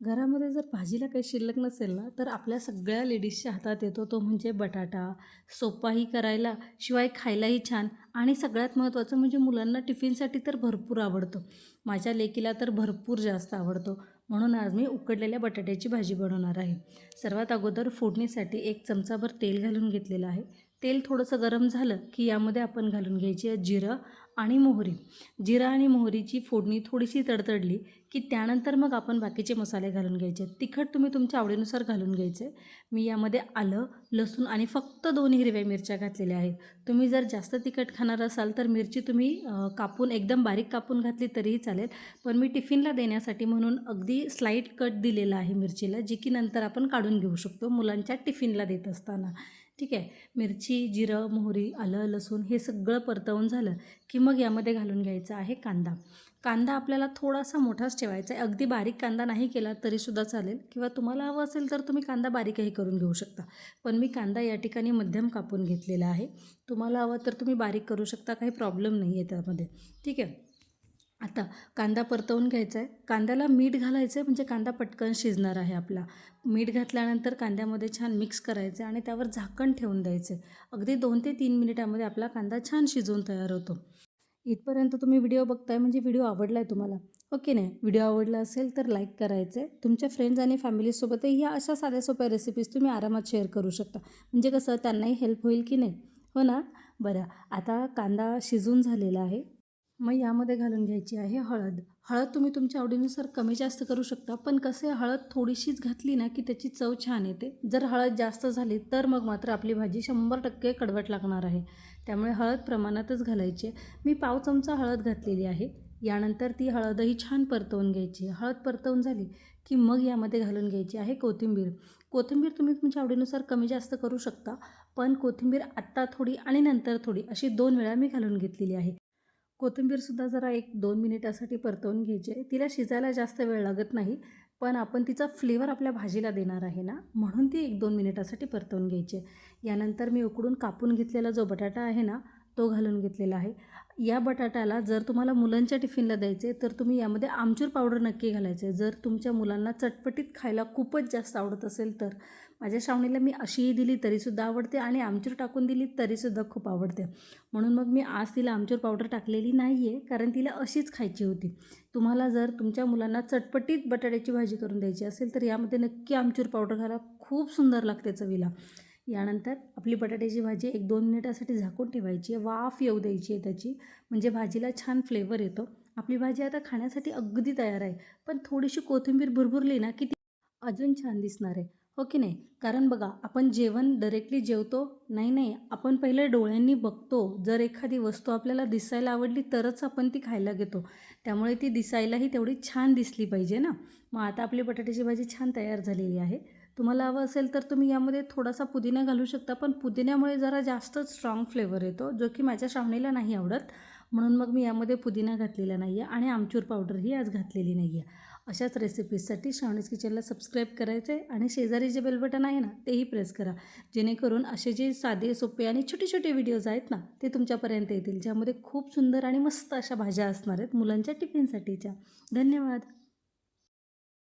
घरामध्ये जर भाजीला काही शिल्लक नसेल ना तर आपल्या सगळ्या लेडीजच्या हातात येतो तो म्हणजे बटाटा. सोपाही करायला शिवाय खायलाही छान. आणि सगळ्यात महत्त्वाचं म्हणजे मुलांना टिफिनसाठी तर भरपूर आवडतो. माझ्या लेकीला तर भरपूर जास्त आवडतो. म्हणून आज मी उकडलेल्या बटाट्याची भाजी बनवणार आहे. सर्वात अगोदर फोडणीसाठी एक चमचाभर तेल घालून घेतलेलं आहे. तेल थोडंसं गरम झालं की यामध्ये आपण घालून घ्यायची जिरं आणि मोहरी. जिरा आणि मोहरीची फोडणी थोडीशी तडतडली की त्यानंतर मग आपण बाकीचे मसाले घालून घ्यायचे. तिखट तुम्ही तुमच्या आवडीनुसार घालून घ्यायचे. मी यामध्ये आलं लसूण आणि फक्त दोन हिरव्या मिरच्या घातलेल्या आहेत. तुम्ही जर जास्त तिखट खाणार असाल तर मिरची तुम्ही कापून एकदम बारीक कापून घातली तरीही चालेल. पण मी टिफिनला देण्यासाठी म्हणून अगदी स्लाईट कट दिलेला आहे मिरचीला जी की नंतर आपण काढून घेऊ शकतो मुलांच्या टिफिनला देत असताना. ठीक आहे. मिरची जिरं मोहरी आलं लसूण हे सगळं परतवून झालं की मग यामध्ये घालून घ्यायचा आहे कांदा. कांदा आपल्याला थोडासा मोठाच ठेवायचा आहे. अगदी बारीक कांदा नाही केला तरीसुद्धा चालेल. किंवा तुम्हाला हवं असेल तर तुम्ही कांदा बारीकही करून घेऊ शकता. पण मी कांदा या ठिकाणी मध्यम कापून घेतलेला आहे. तुम्हाला हवं तर तुम्ही बारीक करू शकता. काही प्रॉब्लेम नाही आहे त्यामध्ये. ठीक आहे. आता कांदा परतवून घ्यायचा आहे कांद्याला मीठ घालायचं आहे म्हणजे कांदा पटकन शिजणार आहे आपला. मीठ घातल्यानंतर कांद्यामध्ये छान मिक्स करायचं आणि त्यावर झाकण ठेवून द्यायचं आहे अगदी दोन ते तीन मिनिटामध्ये आपला कांदा छान शिजवून तयार होतो. इथपर्यंत तुम्ही व्हिडिओ बघताय म्हणजे व्हिडिओ आवडला आहे तुम्हाला. ओके नाही व्हिडिओ आवडला असेल तर लाईक करायचं आहे तुमच्या फ्रेंड्स आणि फॅमिलीसोबतही ह्या अशा साध्या सोप्या रेसिपीज तुम्ही आरामात शेअर करू शकता. म्हणजे कसं त्यांनाही हेल्प होईल की नाही? हो ना? बरं आता कांदा शिजून झालेला आहे. मग यामध्ये घालून घ्यायची आहे हळद. हळद तुम्ही तुमच्या आवडीनुसार कमी जास्त करू शकता पण कसे हळद थोडीशीच घातली ना की त्याची चव छान येते. जर हळद जास्त झाली तर मग मात्र आपली भाजी शंभर टक्के कडवट लागणार आहे. त्यामुळे हळद प्रमाणातच घालायची आहे. मी पाव चमचा हळद घातलेली आहे. यानंतर ती हळदही छान परतवून घ्यायची हळद परतवून झाली की मग यामध्ये घालून घ्यायची आहे कोथिंबीर. कोथिंबीर तुम्ही तुमच्या आवडीनुसार कमी जास्त करू शकता पण कोथिंबीर आत्ता थोडी आणि नंतर थोडी अशी दोन वेळा मी घालून घेतलेली आहे. कोथिंबीरसुद्धा जरा एक दोन मिनिटासाठी परतवून घ्यायची आहे. तिला शिजायला जास्त वेळ लागत नाही पण आपण तिचा फ्लेवर आपल्या भाजीला देणार आहे ना म्हणून ती एक दोन मिनिटासाठी परतवून घ्यायची आहे. यानंतर मी उकडून कापून घेतलेला जो बटाटा आहे ना तो घालून घेतलेला आहे. या बटाट्याला जर तुम्हाला मुलांच्या टिफिनला द्यायचे तर तुम्ही यामध्ये आमचूर पावडर नक्की घालायचे जर तुमच्या मुलांना चटपटीत खायला खूपच जास्त आवडत असेल तर माझ्या श्रावणीला मी अशीही दिली तरीसुद्धा आवडते आणि आमचूर टाकून दिली तरीसुद्धा खूप आवडते. म्हणून मग मी आज तिला आमचूर पावडर टाकलेली नाही आहे कारण तिला अशीच खायची होती. तुम्हाला जर तुमच्या मुलांना चटपटीत बटाट्याची भाजी करून द्यायची असेल तर यामध्ये नक्की आमचूर पावडर घाला. खूप सुंदर लागते चवीला. यानंतर आपली बटाट्याची भाजी एक दोन मिनिटासाठी झाकून ठेवायची आहे. वाफ येऊ द्यायची आहे त्याची. म्हणजे भाजीला छान फ्लेवर येतो. आपली भाजी आता खाण्यासाठी अगदी तयार आहे. पण थोडीशी कोथिंबीर भुरभुरली ना की ती अजून छान दिसणार आहे. हो की नाही? कारण बघा आपण जेवण डायरेक्टली जेवतो. नाही नाही. आपण पहिले डोळ्यांनी बघतो. जर एखादी वस्तू आपल्याला दिसायला आवडली तरच आपण ती खायला घेतो. त्यामुळे ती दिसायलाही तेवढी छान दिसली पाहिजे ना. मग आता आपली बटाट्याची भाजी छान तयार झालेली आहे. तुम्हाला हवं असेल तर तुम्ही यामध्ये थोडासा पुदिना घालू शकता पण पुदिन्यामुळे जरा जास्तच स्ट्रॉंग फ्लेवर येतो जो की माझ्या श्रावणीला नाही आवडत. म्हणून मग मी यामध्ये पुदिना घातलेला नाही आहे आणि आमचूर पावडरही आज घातलेली नाही आहे अशाच रेसिपीजसाठी श्रावणीज किचनला सबस्क्राईब करायचं आहे आणि शेजारी जे बेलबटन आहे ना तेही प्रेस करा. जेणेकरून असे जे साधे सोपे आणि छोटे छोटे व्हिडिओज आहेत ना ते तुमच्यापर्यंत येतील ज्यामध्ये खूप सुंदर आणि मस्त अशा भाज्या असणार आहेत मुलांच्या टिफिनसाठीच्या. धन्यवाद!